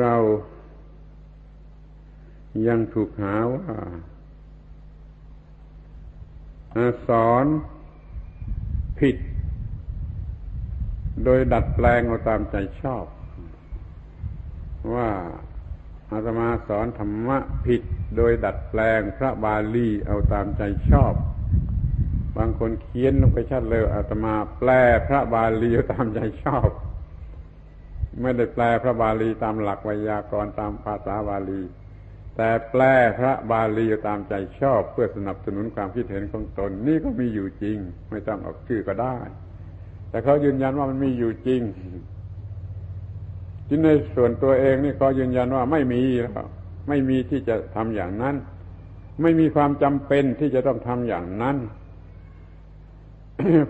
เรายังถูกหาว่าสอนผิด โดยดัดแปลงเอาตามใจชอบ ว่าอาตมาสอนธรรมะผิด โดยดัดแปลงพระบาลีเอาตามใจชอบ บางคนเขียนลงไปชัดเลยอาตมาแปลพระบาลีเอาตามใจชอบ ไม่ได้แปลพระบาลีตามหลักไวยากรณ์ตามภาษาบาลี แต่แปลพระบาลีตามใจชอบเพื่อสนับสนุนความคิดเห็นของตน นี่ก็มีอยู่จริง ไม่ต้องออกชื่อก็ได้ แต่เขายืนยันว่ามันมีอยู่จริงที่ในส่วนตัวเองนี่เขายืนยันว่าไม่มีแล้วไม่มีที่จะทำอย่างนั้น ไม่มีความจำเป็นที่จะต้องทำอย่างนั้น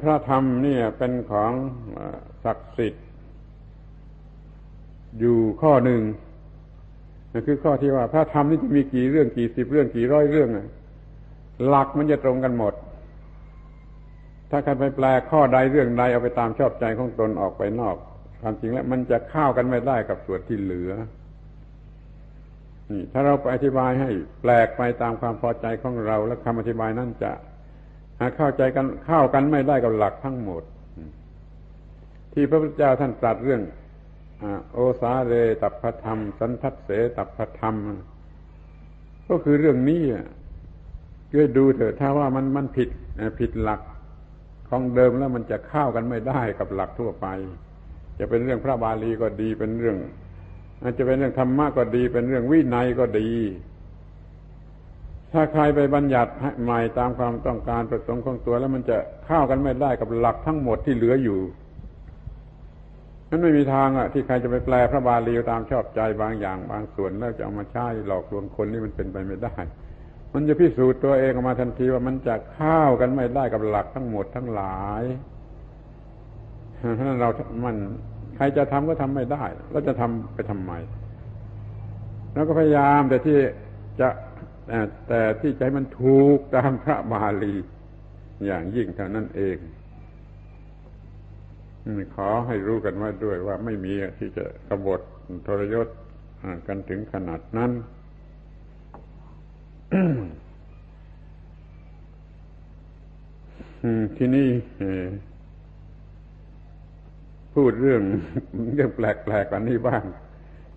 พระธรรมนี่เป็นของศักดิ์สิทธิ์ อยู่ข้อหนึ่งนั่นคือข้อที่ว่าพระธรรมนี่จะมีกี่เรื่องกี่สิบเรื่องกี่ร้อยเรื่องหลักมันจะตรงกันหมด ถ้าใครไปแปลข้อใดเรื่องใดเอาไปตามชอบใจของตนออกไปนอกความจริงแล้วมันจะเข้ากันไม่ได้กับส่วนที่เหลือนี่ถ้าเราไปอธิบายให้แปลกไปตามความพอใจของเรา และคำอธิบายนั้นจะเข้าใจกันเข้ากันไม่ได้กับหลักทั้งหมด ที่พระพุทธเจ้าท่านตรัสเรื่อง โอสาเรตัพธรรม สันทัศเสตัพธรรม ก็คือเรื่องนี้ช่วยดูเถอะถ้าว่ามันมันผิดผิดหลักของเดิมแล้วมันจะเข้ากันไม่ได้กับหลักทั่วไป จะเป็นเรื่องพระบาลีก็ดีเป็นเรื่อง อาจจะเป็นเรื่องธรรมะก็ดี เป็นเรื่องวินัยก็ดี ถ้าใครไปบัญญัติใหม่ตามความต้องการประสงค์ของตัว แล้วมันจะเข้ากันไม่ได้กับหลักทั้งหมดที่เหลืออยู่ นั้นไม่มีทางอะที่ใครจะไปแปลพระบาลีตามชอบใจบางอย่างบางส่วนแล้วจะเอามาใช้หลอกลวงคนนี่มันเป็นไปไม่ได้ มันจะพิสูจน์ตัวเองออกมาทันทีว่ามันจะเข้ากันไม่ได้กับหลักทั้งหมดทั้งหลายเพราะนั้นเรา มันใครจะทำก็ทำไม่ได้ แล้วจะทำไปทำไม แล้วก็พยายามแต่ที่จะแต่ที่ใจมันถูกตามพระบาลี อย่างยิ่งเท่านั้นเอง ขอให้รู้กันไว้ด้วยว่าไม่มีที่จะกบฏทรยศกันถึงขนาดนั้น ที่นี่พูดเรื่องเรื่องแปลกๆกว่านี้บ้าง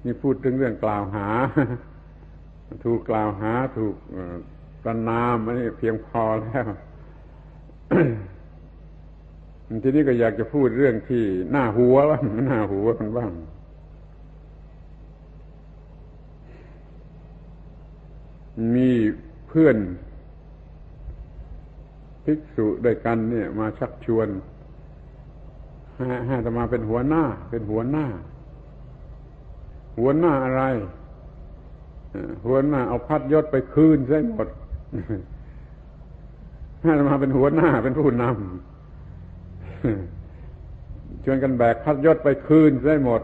นี่พูดถึงเรื่องกล่าวหา ถูกกล่าวหาถูกประนามอันนี้เพียงพอแล้ว ทีนี้ก็อยากจะพูดเรื่องที่หน้าหัวบ้างหน้าหัวกันบ้าง มีเพื่อนภิกษุด้วยกันเนี่ย มาชักชวนให้จะมาเป็นหัวหน้า เป็นหัวหน้า หัวหน้าอะไร หัวหน้าเอาพัดยศไปคืนซะหมดให้จะมาเป็นหัวหน้าเป็นผู้นำ ชวนกันแบกพัดยศไปคืนได้หมด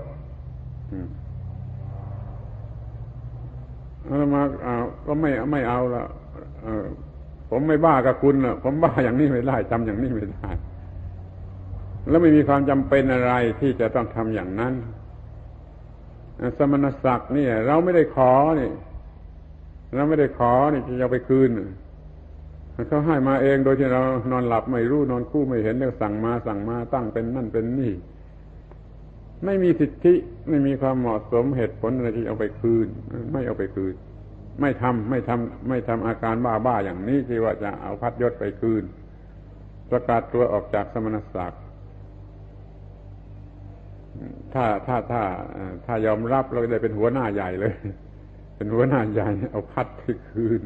อามาเอาก็ไม่ไม่เอาละผมไม่บ้ากับคุณละผมบ้าอย่างนี้ไม่ได้จำอย่างนี้ไม่ได้ แล้วไม่มีความจำเป็นอะไรที่จะต้องทำอย่างนั้นสมณศักดิ์นี่เราไม่ได้ขอนี่เราไม่ได้ขอนี่จะเอาไปคืน เขาให้มาเองโดยที่เรานอนหลับไม่รู้นอนคู่ไม่เห็นแล้วสั่งมาสั่งมาตั้งเป็นนั่นเป็นนี่ ไม่มีสิทธิไม่มีความเหมาะสมเหตุผลอะไรที่เอาไปคืน ไม่เอาไปคืน ไม่ทำไม่ทำไม่ทำอาการบ้าบ้าอย่างนี้ที่ว่าจะเอาพัดยศไปคืน ประกาศตัวออกจากสมณศักดิ์ถ้าถ้าถ้าถ้ายอมรับเราได้เป็นหัวหน้าใหญ่เลย เป็นหัวหน้าใหญ่เอาพัดไปคืน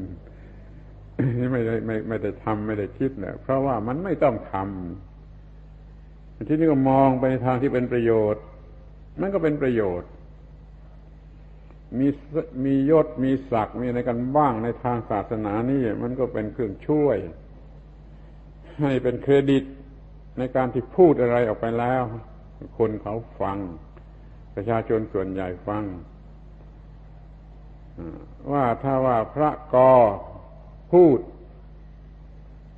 ไม่ได้ไม่ไม่ได้ทำไม่ได้คิดเนะเพราะว่ามันไม่ต้องทำที่นี่ก็มองไปในทางที่เป็นประโยชน์ มันก็เป็นประโยชน์ มีมียศมีศักดิ์มีอะไรกันบ้างในทางศาสนานี่มันก็เป็นเครื่องช่วย ให้เป็นเครดิตในการที่พูดอะไรออกไปแล้ว คนเขาฟัง ประชาชนส่วนใหญ่ฟังว่าถ้าว่าพระกอ พูด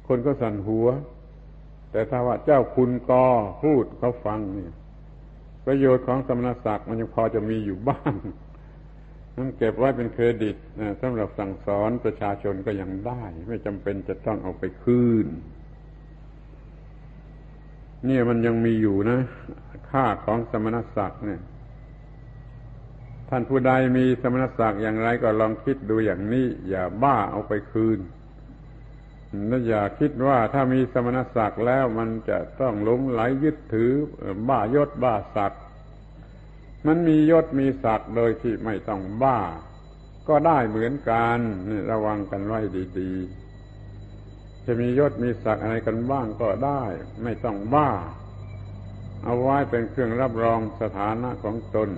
คนก็สั่นหัว แต่ถ้าว่าเจ้าคุณกอพูดเขาฟังเนี่ยประโยชน์ของสมณศักดิ์มันยังพอจะมีอยู่บ้างมันเก็บไว้เป็นเครดิตสำหรับสั่งสอนประชาชนก็ยังได้ ไม่จำเป็นจะต้องเอาไปคืนเนี่ยมันยังมีอยู่นะ ค่าของสมณศักดิ์เนี่ย ท่านผู้ใดมีสมณศักดิ์อย่างไรก็ลองคิดดูอย่างนี้ อย่าบ้าเอาไปคืนและอย่าคิดว่าถ้ามีสมณศักดิ์แล้วมันจะต้องหลงไหลยึดถือบ้ายศบ้าศักดิ์มันมียศมีศักดิ์โดยที่ไม่ต้องบ้า ก็ได้เหมือนกันระวังกันไว้ดีๆ จะมียศมีศักดิ์อะไรกันบ้างก็ได้ ไม่ต้องบ้า เอาไว้เป็นเครื่องรับรองสถานะของตน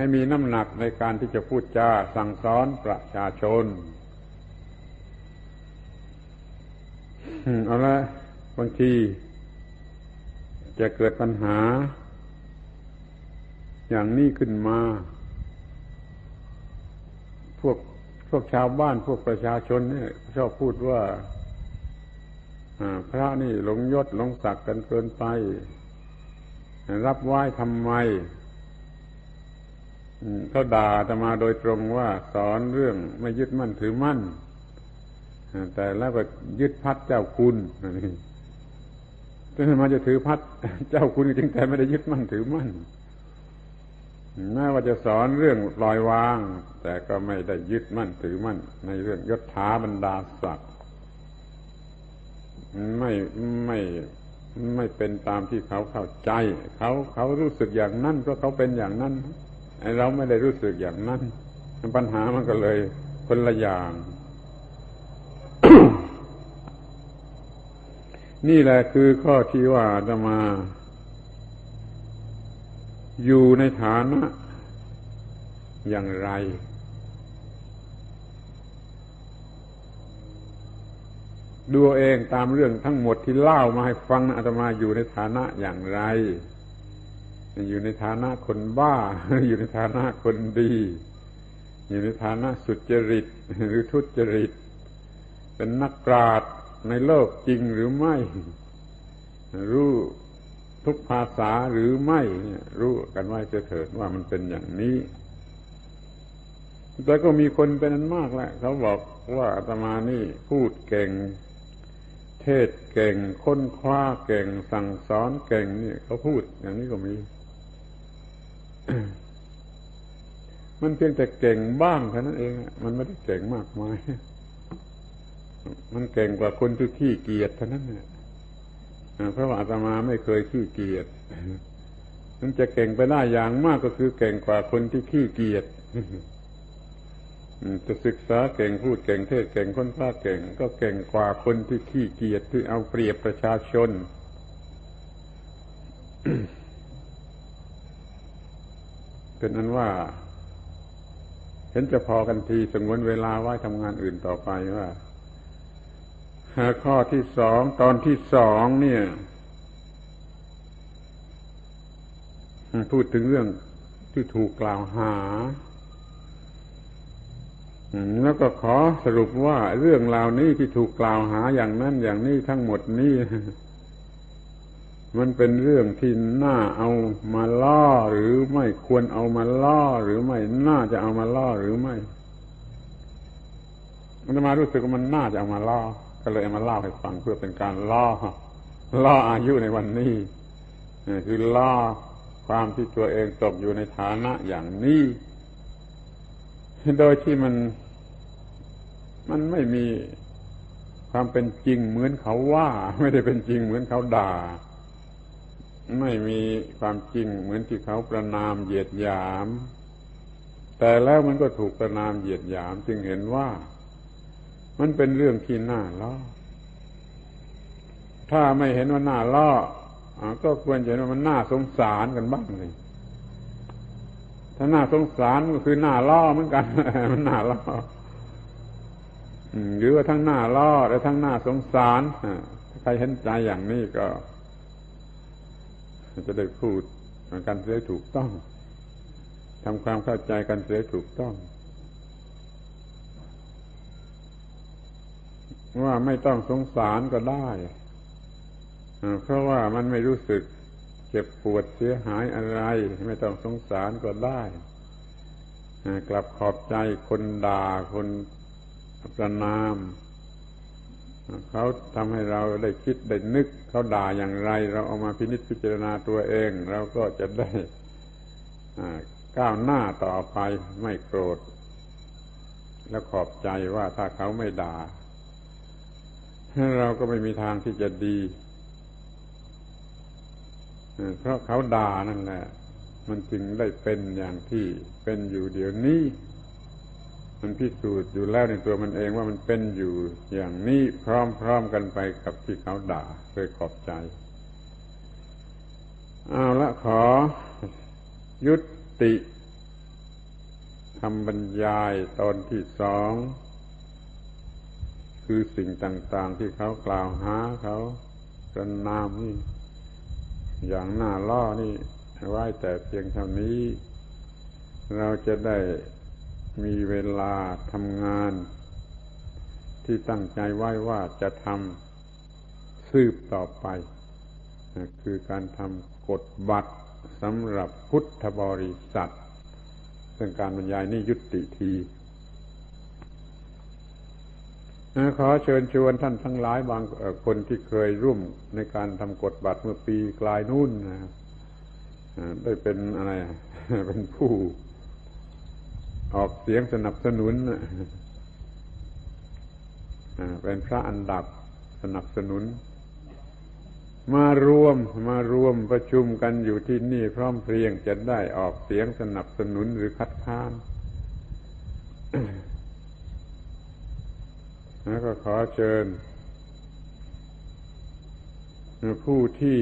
ให้มีน้ำหนักในการที่จะพูดจาสั่งสอนประชาชนเอาละบางทีจะเกิดปัญหา อย่างนี้ขึ้นมา พวกพวกชาวบ้านพวกประชาชนเนี่ยชอบพูดว่าพระนี่หลงยศหลงศักดิ์กันเกินไป รับไหว้ทำไม เขาด่าจะมาโดยตรงว่าสอนเรื่องไม่ยึดมั่นถือมั่นแต่แล้วก็ยึดพัดเจ้าคุณนี่ถ้ามาจะถือพัดเจ้าคุณจริงแต่ไม่ได้ยึดมั่นถือมั่นแม้ว่าจะสอนเรื่องปล่อยวาง แต่ก็ไม่ได้ยึดมั่นถือมั่น ในเรื่องยศถาบรรดาศักดิ์ไม่ไม่ไม่เป็นตามที่เขาเข้าใจ เขาเขารู้สึกอย่างนั้นเพราะเขาเป็นอย่างนั้น เราไม่ได้รู้สึกอย่างนั้นปัญหามันก็เลยคนละอย่าง นี่แหละคือข้อที่ว่าจะมา อยู่ในฐานะ อย่างไร ดูเองตามเรื่องทั้งหมดที่เล่ามาให้ฟังอาตมาอยู่ในฐานะอย่างไร อยู่ในฐานะคนบ้า อยู่ในฐานะคนดี อยู่ในฐานะสุจริตหรือทุจริต เป็นนักปราชญ์ในโลกจริงหรือไม่ รู้ทุกภาษาหรือไม่รู้กันไว้เถิดว่ามันเป็นอย่างนี้ แต่ก็มีคนเป็นนั้นมากแหละ เขาบอกว่าอาตมานี่พูดเก่ง เทศเก่ง ค้นคว้าเก่ง สั่งสอนเก่งนี่เขาพูดอย่างนี้ก็มี มันเพียงแต่เก่งบ้างแค่นั้นเอง มันไม่ได้เก่งมากมาย มันเก่งกว่าคนที่ขี้เกียจเท่านั้นเนี่ยเพราะว่าอาตมาไม่เคยขี้เกียจมันจะเก่งไปได้อย่างมากก็คือเก่งกว่าคนที่ขี้เกียจจะศึกษาเก่งพูดเก่งเทศเก่งค้นคว้าเก่ง ก็เก่งกว่าคนที่ขี้เกียจที่เอาเปรียบประชาชน เป็นอันว่า เห็นจะพอกันทีสงวนเวลาไว้ทำงานอื่นต่อไปว่าข้อที่สองตอนที่สองเนี่ย พูดถึงเรื่องที่ถูกกล่าวหาแล้วก็ขอสรุปว่าเรื่องราวนี้ที่ถูกกล่าวหาอย่างนั้นอย่างนี้ทั้งหมดนี้ มันเป็นเรื่องที่น่าเอามาล่อหรือไม่ควรเอามาล่อหรือไม่น่าจะเอามาล่อหรือไม่ มันมารู้สึกว่ามันน่าจะเอามาล่อ ก็เลยมาเล่าให้ฟังเพื่อเป็นการล่อล่ออายุในวันนี้คือล่อความที่ตัวเองตกอยู่ในฐานะอย่างนี้โดยที่มัน มันไม่มีความเป็นจริงเหมือนเขาว่า ไม่ได้เป็นจริงเหมือนเขาด่า ไม่มีความจริงเหมือนที่เขาประนามเหยียดหยาม แต่แล้วมันก็ถูกประนามเหยียดหยาม จึงเห็นว่า มันเป็นเรื่องที่น่าล้อถ้าไม่เห็นว่าน่าล้อก็ควรจะเห็นว่ามันน่าสงสารกันบ้างเลยถ้าน่าสงสารก็คือน่าล้อเหมือนกัน มันน่าล้อหรือว่าทั้งหน้าล้อและทั้งหน้าสงสารใครเห็นใจอย่างนี้ก็ จะได้พูดกันเสียถูกต้องทำความเข้าใจกันเสียถูกต้อง ว่าไม่ต้องสงสารก็ได้ เพราะว่ามันไม่รู้สึกเจ็บปวดเสียหายอะไร ไม่ต้องสงสารก็ได้กลับขอบใจคนด่าคนประนาม เขาทำให้เราได้คิดได้นึก เขาด่าอย่างไร เราเอามาพินิจพิจารณาตัวเองเราก็จะได้ก้าวหน้าต่อไปไม่โกรธ แล้วขอบใจว่าถ้าเขาไม่ด่า เราก็ไม่มีทางที่จะดี เพราะเขาด่านั่นแหละ มันจึงได้เป็นอย่างที่เป็นอยู่เดี๋ยวนี้ มันพิสูจน์อยู่แล้วในตัวมันเองว่ามันเป็นอยู่อย่างนี้พร้อมๆกันไปกับที่เขาด่าเคยขอบใจ เอาละขอยุติคำบรรยายตอนที่สอง คือสิ่งต่าง ๆ ที่เขากล่าวหาเขาประนามนี่อย่างหน้าล่อนี่ไว้แต่เพียงเท่านี้ เราจะได้ มีเวลาทำงาน ที่ตั้งใจไว้ว่าจะทำสืบต่อไป คือการทำกฎบัตรสำหรับพุทธบริษัท ซึ่งการบรรยายนี่ยุติทีขอเชิญชวนท่านทั้งหลายบางคนที่เคยร่วมในการทำกฎบัตรเมื่อปีกลายนู่นนะได้เป็นอะไรเป็นผู้ ออกเสียงสนับสนุนเป็นพระอันดับสนับสนุน มารวมมารวมประชุมกันอยู่ที่นี่พร้อมเพรียงจะได้ออกเสียงสนับสนุนหรือคัดค้านแล้วก็ขอเชิญ ผู้ที่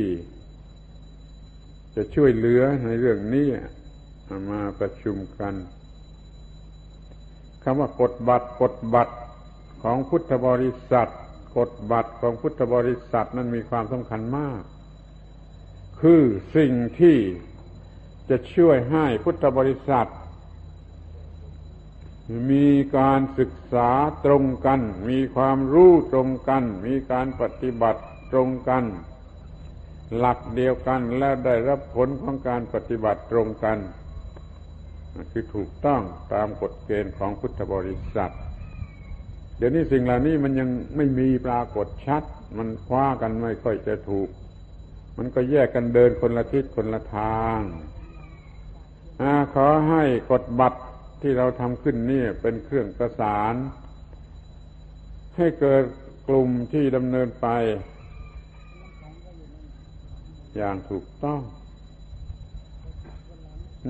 จะช่วยเหลือในเรื่องนี้มาประชุมกันำว่ากฎบัตรกฎบัตรของพุทธบริษัทกฎบัตรของพุทธบริษัทนั้นมีความสำคัญมาก คือสิ่งที่จะช่วยให้พุทธบริษัท มีการศึกษาตรงกัน มีความรู้ตรงกัน มีการปฏิบัติตรงกัน หลักเดียวกันและได้รับผลของการปฏิบัติตรงกัน คือถูกต้องตามกฎเกณฑ์ของพุทธบริษัท เดี๋ยวนี้สิ่งเหล่านี้มันยังไม่มีปรากฏชัด มันคว้ากันไม่ค่อยจะถูก มันก็แยกกันเดินคนละทิศคนละทางอขอให้กฎบัตรที่เราทำขึ้นนี่เป็นเครื่องประสาน ให้เกิดกลุ่มที่ดำเนินไป อย่างถูกต้อง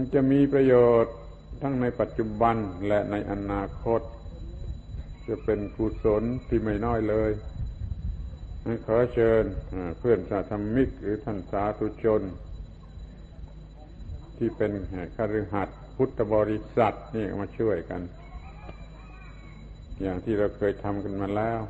มันจะมีประโยชน์ทั้งในปัจจุบันและในอนาคต จะเป็นกุศลที่ไม่น้อยเลยขอเชิญเพื่อนสาธรรมิก หรือท่านสาธุชน ที่เป็นคฤหัสถ์พุทธบริษัทนี่มาช่วยกัน อย่างที่เราเคยทำกันมาแล้ว